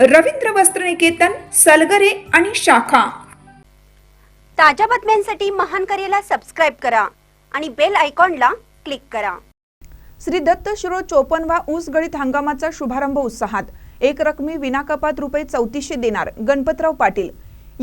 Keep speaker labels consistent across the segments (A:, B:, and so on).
A: रवींद्र वस्त्रनिकेतन सलगरे आणि शाखा.
B: ताज्या बातम्यांसाठी महान करेला सबस्क्राईब करा आणि बेल आयकॉनला क्लिक करा.
C: श्री दत्त शिरो चोपनवा ऊस गळीत हंगामाचा शुभारंभ उत्साहात. एक रकमी विनाकपात रुपये चौतीसशे देणार गणपतराव पाटील.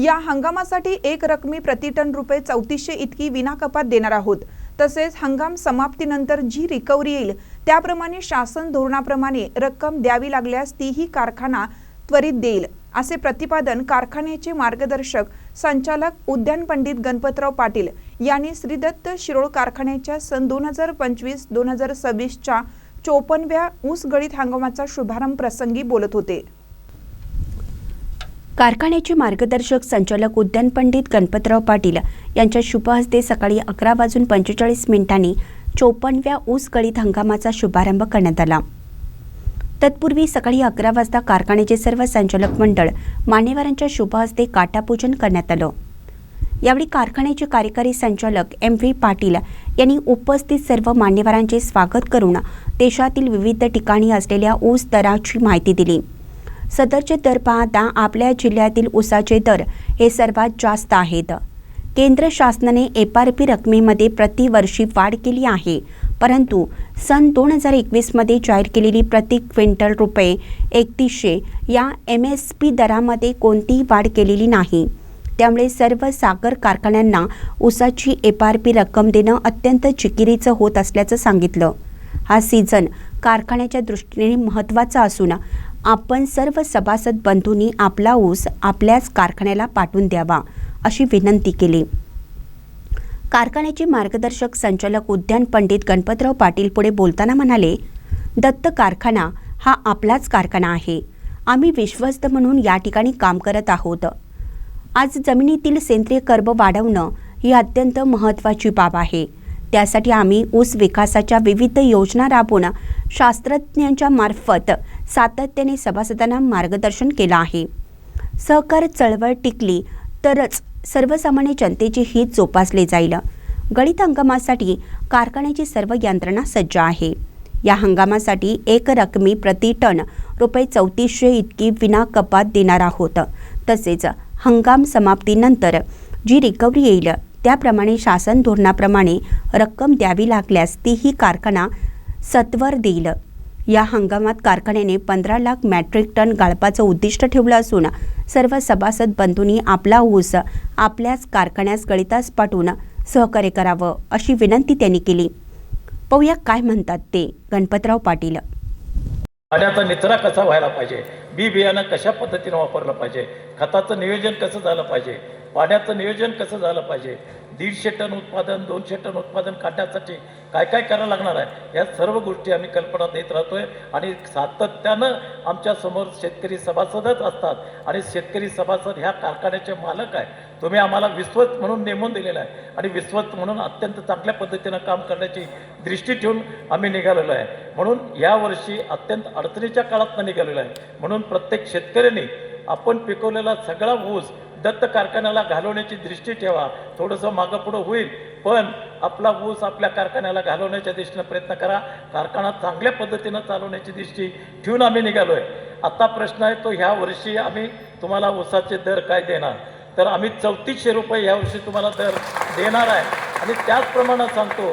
C: या हंगामासाठी एक रकमी प्रतिटन रुपये चौतीसशे इतकी विनाकपात देणार आहोत. तसेच हंगाम समाप्तीनंतर जी रिकव्हरी येईल त्याप्रमाणे शासन धोरणाप्रमाणे रक्कम द्यावी लागल्यास तीही कारखाना त्वरित देईल असे प्रतिपादन कारखान्याचे मार्गदर्शक संचालक उद्यान पंडित गणपतराव पाटील यांनी श्रीदत्त शिरोळ कारखान्याच्या सन दोन हजार पंचवीस दोन हजार सव्वीसच्या चोपन्नव्या ऊस गळीत हंगामाचा शुभारंभ प्रसंगी बोलत होते.
B: कारखान्याचे मार्गदर्शक संचालक उद्यान पंडित गणपतराव पाटील यांच्या शुभ हस्ते सकाळी अकरा वाजून पंचेचाळीस मिनिटांनी चोपन्नव्या ऊस गळीत हंगामाचा शुभारंभ करण्यात आला. तत्पूर्वी सकाळी अकरा वाजता कारखान्याचे सर्व संचालक मंडळ मान्यवरांच्या शुभहस्ते काटापूजन करण्यात आलं. यावेळी कारखान्याचे कार्यकारी संचालक एम व्ही पाटील यांनी उपस्थित सर्व मान्यवरांचे स्वागत करून देशातील विविध ठिकाणी असलेल्या ऊस दराची माहिती दिली. सदरचे दर पाहता आपल्या जिल्ह्यातील ऊसाचे दर हे सर्वात जास्त आहेत. केंद्र शासनाने एफ आर पी रकमेमध्ये प्रतिवर्षी वाढ केली आहे. परंतु सन दोन हजार एकवीसमध्ये जाहीर केलेली प्रति क्विंटल रुपये एकतीसशे या एम एस पी दरामध्ये कोणतीही वाढ केलेली नाही. त्यामुळे सर्व साखर कारखान्यांना ऊसाची एफ आर पी रक्कम देणं अत्यंत चिकिरीचं होत असल्याचं सांगितलं. हा सीझन कारखान्याच्या दृष्टीने महत्त्वाचा असून आपण सर्व सभासद बंधूंनी आपला ऊस आपल्याच कारखान्याला पाठवून द्यावा अशी विनंती केली. कारखान्याचे मार्गदर्शक संचालक उद्यान पंडित गणपतराव पाटील पुढे बोलताना म्हणाले दत्त कारखाना हा आपलाच कारखाना आहे. आम्ही विश्वस्त म्हणून या ठिकाणी काम करत आहोत. आज जमिनीतील सेंद्रिय कर्ब वाढवणं ही अत्यंत महत्त्वाची बाब आहे. त्यासाठी आम्ही ऊस विकासाच्या विविध योजना राबवून शास्त्रज्ञांच्या मार्फत सातत्याने सभासदांना मार्गदर्शन केलं आहे. सहकार चळवळ टिकली तरच सर्वसामान्य जनतेचे हित जोपासले जाईल. गळीत हंगामासाठी कारखान्याची सर्व यंत्रणा सज्ज आहे. या हंगामासाठी एक रकमी प्रति टन रुपये चौतीसशे इतकी विना कपात देणार आहोत. तसेच हंगाम समाप्तीनंतर जी रिकव्हरी येईल त्याप्रमाणे शासन धोरणाप्रमाणे रक्कम द्यावी लागल्यास तीही कारखाना सत्वर देईल. या हंगामात कारखान्याने पंधरा लाख मॅट्रिक टन गाळपाचं उद्दिष्ट ठेवलं असून सर्व सभासद बंधूंनी आपला ऊस आपल्याच कारखान्यास गळितास पाठवून सहकार्य करावं अशी विनंती त्यांनी केली. पाहूया काय म्हणतात ते गणपतराव पाटील.
D: पाण्याचा निचरा कसा व्हायला पाहिजे? बी बियाणं कशा पद्धतीनं वापरलं पाहिजे? खताचं नियोजन कसं झालं पाहिजे? पाण्याचं नियोजन कसं झालं पाहिजे? दीडशे टन उत्पादन दोनशे टन उत्पादन काढण्यासाठी काय काय करायला लागणार आहे? या सर्व गोष्टी आम्ही कल्पना देत राहतोय आणि सातत्यानं आमच्यासमोर शेतकरी सभासदच असतात आणि शेतकरी सभासद ह्या कारखान्याचे मालक आहे. तुम्ही आम्हाला विश्वस्त म्हणून नेमून दिलेला आहे आणि विश्वस्त म्हणून अत्यंत चांगल्या पद्धतीनं काम करण्याची दृष्टी ठेवून आम्ही निघालेलो आहे. म्हणून यावर्षी अत्यंत अडचणीच्या काळातनं निघालेलो आहे. म्हणून प्रत्येक शेतकऱ्यांनी आपण पिकवलेला सगळा ऊस दत्त कारखान्याला घालवण्याची दृष्टी ठेवा. थोडंसं मागं पुढं होईल. पण आपला ऊस आपल्या कारखान्याला घालवण्याच्या दृष्टीनं प्रयत्न करा. कारखाना चांगल्या पद्धतीनं चालवण्याची दृष्टी ठेवून आम्ही निघालो आहे आता प्रश्न आहे तो ह्या वर्षी आम्ही तुम्हाला ऊसाचे दर काय देणार? तर आम्ही चौतीसशे रुपये ह्या वर्षी तुम्हाला दर देणार आहे. आणि त्याचप्रमाणे सांगतो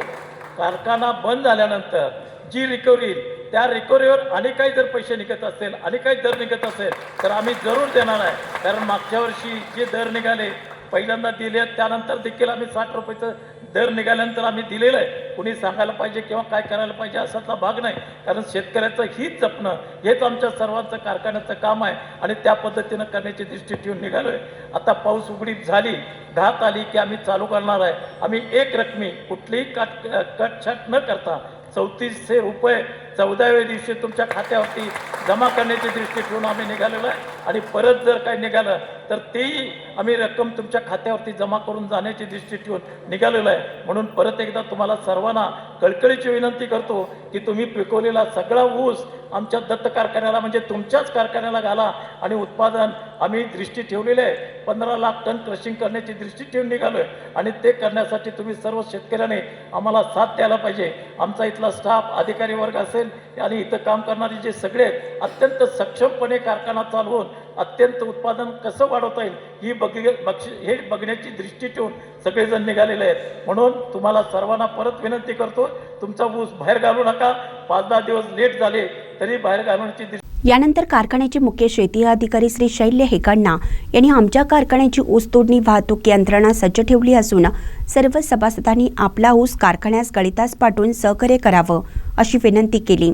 D: कारखाना बंद झाल्यानंतर जी रिकव्हरी त्या रिकव्हरीवर आणि काही जर पैसे निघत असेल आणि काही दर निघत असेल तर आम्ही जरूर देणार आहे. कारण मागच्या वर्षी जे दर निघाले पहिल्यांदा दिले त्यानंतर देखील आम्ही साठ रुपयाचं दर निघाल्यानंतर आम्ही दिलेलं आहे. कुणी सांगायला पाहिजे किंवा काय करायला पाहिजे असातला भाग नाही. कारण शेतकऱ्याचं हित जपणं हेच आमच्या सर्वांचं कारखान्याचं काम आहे. आणि त्या पद्धतीनं करण्याची दृष्टी ठेवून निघालो आहे आता पाऊस उघडी झाली घात आली की आम्ही चालू करणार आहे. आम्ही एक रकमी कुठलीही काट कटछाट न करता चौतीसशे रुपये चौदाव्या दिवशी तुमच्या खात्यावरती जमा करण्याची दृष्टी ठेवून आम्ही निघालेलो आहे. आणि परत जर काही निघालं तर तेही आम्ही रक्कम तुमच्या खात्यावरती जमा करून जाण्याची दृष्टी ठेवून निघालेलो आहे. म्हणून परत एकदा तुम्हाला सर्वांना कळकळीची विनंती करतो की तुम्ही पिकवलेला सगळा ऊस आमच्या दत्त कारखान्याला म्हणजे तुमच्याच कारखान्याला घाला आणि उत्पादन आम्ही दृष्टी ठेवलेली आहे. पंधरा लाख टन क्रशिंग करण्याची दृष्टी ठेवून निघालो आहे. आणि ते करण्यासाठी तुम्ही सर्व शेतकऱ्याने आम्हाला साथ द्यायला पाहिजे. आमचा इथला स्टाफ अधिकारी वर्ग असेल आणि इथं काम करणारे जे सगळे आहेत, अत्यंत सक्षमपणे कारखाना चालवून अत्यंत उत्पादन कसं वाढवता येईल ही बघ बक्ष हे बघण्याची दृष्टी ठेवून सगळेजण निघालेले आहेत. म्हणून तुम्हाला सर्वांना परत विनंती करतो तुमचा ऊस बाहेर घालू नका. पाच दहा दिवस लेट झाले तरी बाहेर घालण्याची
B: यानंतर कारखान्याचे मुख्य शेती अधिकारी श्री शैल्य हेकांना यांनी आमच्या कारखान्याची ऊस तोडणी वाहतूक यंत्रणा सज्ज ठेवली असून सर्व सभासदांनी आपला ऊस कारखान्यास गळितास पाठवून सहकार्य करावं अशी विनंती केली.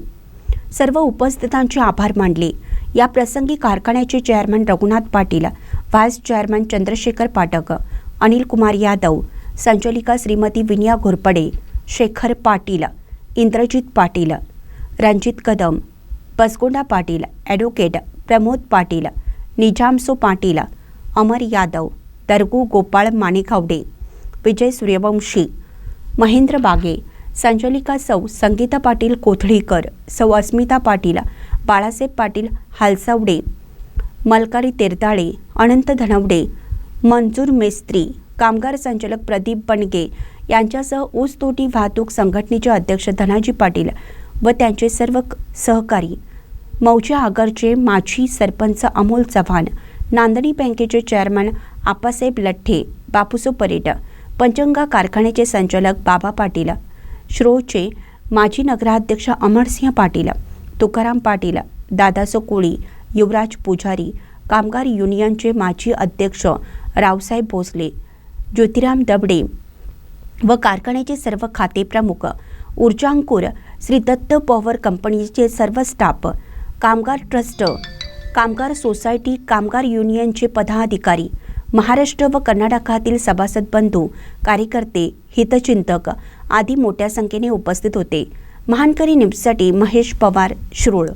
B: सर्व उपस्थितांचे आभार मानले. या प्रसंगी कारखान्याचे chairman Raghunath Patil vice chairman Chandrashekhar Patak Anil Kumar Yadav संचालिका श्रीमती विनिया घोरपडे शेखर पाटील इंद्रजित पाटील रणजित कदम बसगोंडा पाटील ॲडव्होकेट प्रमोद पाटील निजामसो पाटील अमर यादव दरगू गोपाळ माणिकावडे विजय सूर्यवंशी महेंद्र बागे संजलिका सौ संगीता पाटील कोथळीकर सौ अस्मिता पाटील बाळासाहेब पाटील हालसावडे मलकारी तेरताळे अनंत धनवडे मंजूर मेस्त्री कामगार संचालक प्रदीप बनगे यांच्यासह ऊसतोटी वाहतूक संघटनेचे अध्यक्ष धनाजी पाटील व त्यांचे सर्व सहकारी. मौजा आगरचे माजी सरपंच अमोल चव्हाण नांदणी बँकेचे चेअरमन आप्पासाहेब लठ्ठे बापूसो परेड पंचंगा कारखान्याचे संचालक बाबा पाटील श्रोचे माजी नगराध्यक्ष अमरसिंह पाटील तुकाराम पाटील दादासो कोळी युवराज पुजारी कामगार युनियनचे माजी अध्यक्ष रावसाहेब भोसले ज्योतिराम दबडे व कारखान्याचे सर्व खाते प्रमुख ऊर्जांकुर श्री दत्त पॉवर कंपनीचे सर्व स्टाफ कामगार ट्रस्ट कामगार सोसायटी कामगार युनियनचे पदाधिकारी महाराष्ट्र व कर्नाटकातील सभासद बंधू कार्यकर्ते हितचिंतक आदी मोठ्या संख्येने उपस्थित होते. महानकरी न्यूजसाठी महेश पवार शिरोळ